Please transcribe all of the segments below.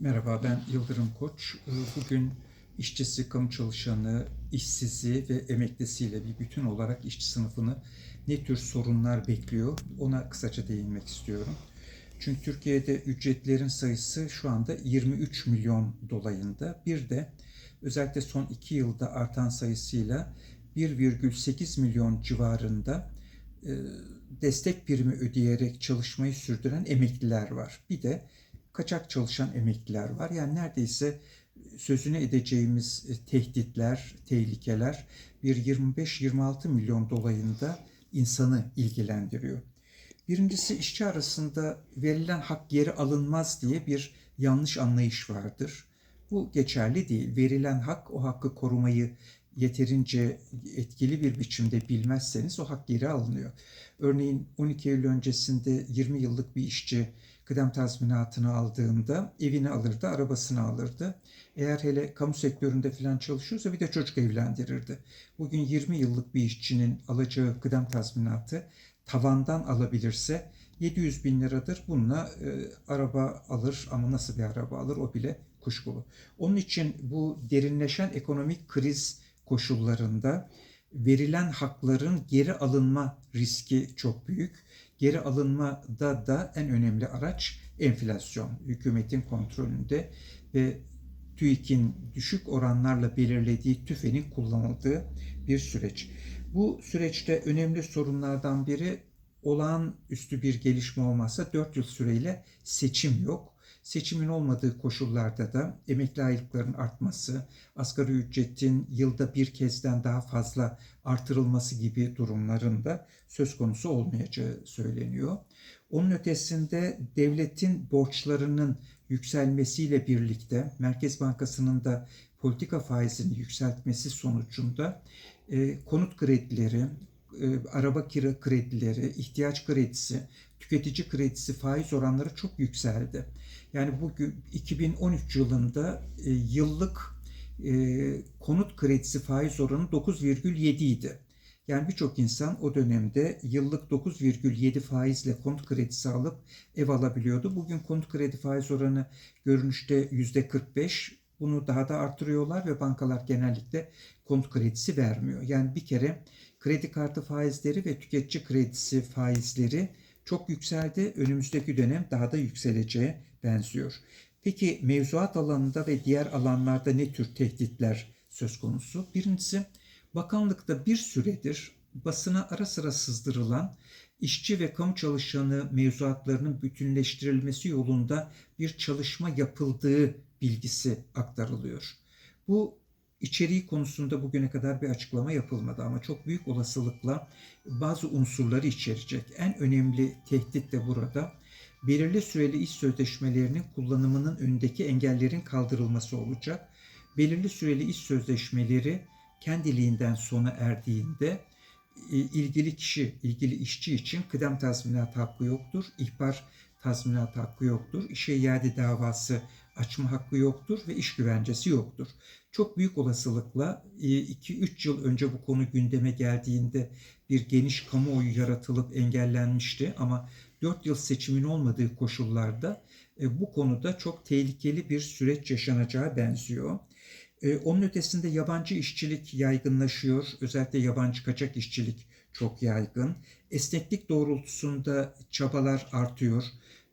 Merhaba ben Yıldırım Koç. Ee, Bugün işçisi, kamu çalışanı, işsizi ve emeklisiyle bir bütün olarak işçi sınıfını ne tür sorunlar bekliyor ona kısaca değinmek istiyorum. Çünkü Türkiye'de ücretlerin sayısı şu anda 23 milyon dolayında. Bir de özellikle son 2 yılda artan sayısıyla 1,8 milyon civarında e, destek primi ödeyerek çalışmayı sürdüren emekliler var. Bir de kaçak çalışan emekliler var. Yani neredeyse sözünü edeceğimiz e, tehditler, tehlikeler bir 25-26 milyon dolayında insanı ilgilendiriyor. Birincisi işçi arasında verilen hak geri alınmaz diye bir yanlış anlayış vardır. Bu geçerli değil. Verilen hak o hakkı korumayı yeterince etkili bir biçimde bilmezseniz o hak geri alınıyor. Örneğin 12 Eylül öncesinde 20 yıllık bir işçi kıdem tazminatını aldığında evini alırdı, arabasını alırdı. Eğer hele kamu sektöründe falan çalışıyorsa bir de çocuk evlendirirdi. Bugün 20 yıllık bir işçinin alacağı kıdem tazminatı tavandan alabilirse 700 bin liradır. Bununla e, araba alır ama nasıl bir araba alır o bile kuşkulu. Onun için bu derinleşen ekonomik kriz koşullarında verilen hakların geri alınma riski çok büyük. Geri alınmada da en önemli araç enflasyon. Hükümetin kontrolünde ve TÜİK'in düşük oranlarla belirlediği tüfenin kullanıldığı bir süreç. Bu süreçte önemli sorunlardan biri olağanüstü bir gelişme olmazsa 4 yıl süreyle seçim yok. Seçimin olmadığı koşullarda da emekli aylıkların artması, asgari ücretin yılda bir kezden daha fazla artırılması gibi durumların da söz konusu olmayacağı söyleniyor. Onun ötesinde devletin borçlarının yükselmesiyle birlikte Merkez Bankası'nın da politika faizini yükseltmesi sonucunda e, konut kredileri, e, araba kira kredileri, ihtiyaç kredisi, tüketici kredisi faiz oranları çok yükseldi. Yani bugün 2013 yılında e, yıllık e, konut kredisi faiz oranı 9,7 idi. Yani birçok insan o dönemde yıllık 9,7 faizle konut kredisi alıp ev alabiliyordu. Bugün konut kredi faiz oranı görünüşte %45. Bunu daha da artırıyorlar ve bankalar genellikle konut kredisi vermiyor. Yani bir kere kredi kartı faizleri ve tüketici kredisi faizleri çok yükseldi. Önümüzdeki dönem daha da yükseleceğe benziyor. Peki mevzuat alanında ve diğer alanlarda ne tür tehditler söz konusu? Birincisi bakanlıkta bir süredir basına ara sıra sızdırılan işçi ve kamu çalışanı mevzuatlarının bütünleştirilmesi yolunda bir çalışma yapıldığı bilgisi aktarılıyor. Bu içeriği konusunda bugüne kadar bir açıklama yapılmadı ama çok büyük olasılıkla bazı unsurları içerecek. En önemli tehdit de burada belirli süreli iş sözleşmelerinin kullanımının önündeki engellerin kaldırılması olacak. Belirli süreli iş sözleşmeleri kendiliğinden sona erdiğinde e, ilgili kişi, ilgili işçi için kıdem tazminat hakkı yoktur, ihbar tazminat hakkı yoktur, işe iade davası açma hakkı yoktur ve iş güvencesi yoktur. Çok büyük olasılıkla 2-3 e, yıl önce bu konu gündeme geldiğinde bir geniş kamuoyu yaratılıp engellenmişti ama 4 yıl seçimin olmadığı koşullarda e, bu konuda çok tehlikeli bir süreç yaşanacağı benziyor. E, onun ötesinde yabancı işçilik yaygınlaşıyor. Özellikle yabancı kaçak işçilik çok yaygın. Esneklik doğrultusunda çabalar artıyor.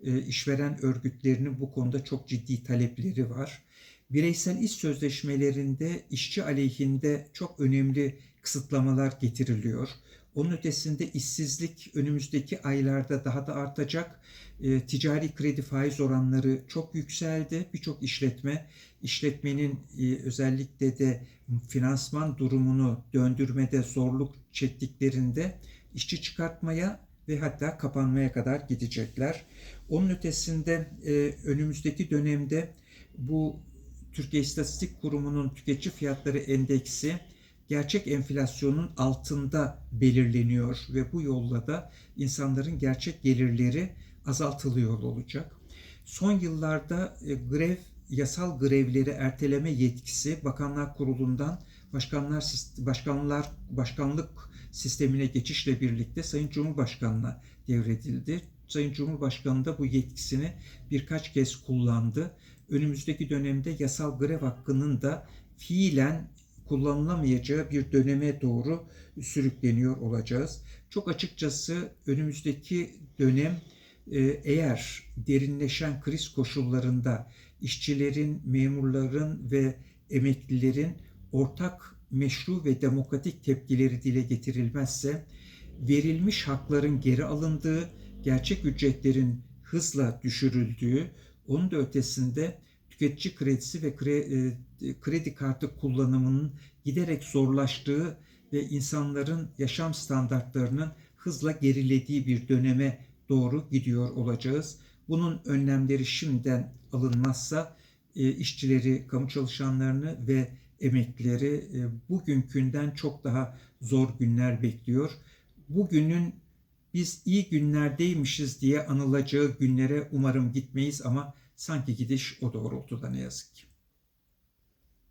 E, işveren örgütlerinin bu konuda çok ciddi talepleri var. Bireysel iş sözleşmelerinde işçi aleyhinde çok önemli kısıtlamalar getiriliyor. Onun ötesinde işsizlik önümüzdeki aylarda daha da artacak. E, ticari kredi faiz oranları çok yükseldi. Birçok işletme işletmenin e, özellikle de finansman durumunu döndürmede zorluk çektiklerinde işçi çıkartmaya ve hatta kapanmaya kadar gidecekler. Onun ötesinde e, önümüzdeki dönemde bu Türkiye İstatistik Kurumu'nun tüketici fiyatları endeksi gerçek enflasyonun altında belirleniyor ve bu yolla da insanların gerçek gelirleri azaltılıyor olacak. Son yıllarda e, grev yasal grevleri erteleme yetkisi Bakanlar Kurulu'ndan başkanlar başkanlar başkanlık sistemine geçişle birlikte Sayın Cumhurbaşkanı'na devredildi. Sayın Cumhurbaşkanı da bu yetkisini birkaç kez kullandı. Önümüzdeki dönemde yasal grev hakkının da fiilen kullanılamayacağı bir döneme doğru sürükleniyor olacağız. Çok açıkçası önümüzdeki dönem e, eğer derinleşen kriz koşullarında işçilerin, memurların ve emeklilerin ortak meşru ve demokratik tepkileri dile getirilmezse verilmiş hakların geri alındığı, gerçek ücretlerin hızla düşürüldüğü, onun da ötesinde tüketici kredisi ve e, kredi kartı kullanımının giderek zorlaştığı ve insanların yaşam standartlarının hızla gerilediği bir döneme doğru gidiyor olacağız. Bunun önlemleri şimdiden alınmazsa e, işçileri, kamu çalışanlarını ve emeklileri e, bugünkünden çok daha zor günler bekliyor. Bugünün biz iyi günlerdeymişiz diye anılacağı günlere umarım gitmeyiz ama sanki gidiş o doğrultuda ne yazık ki.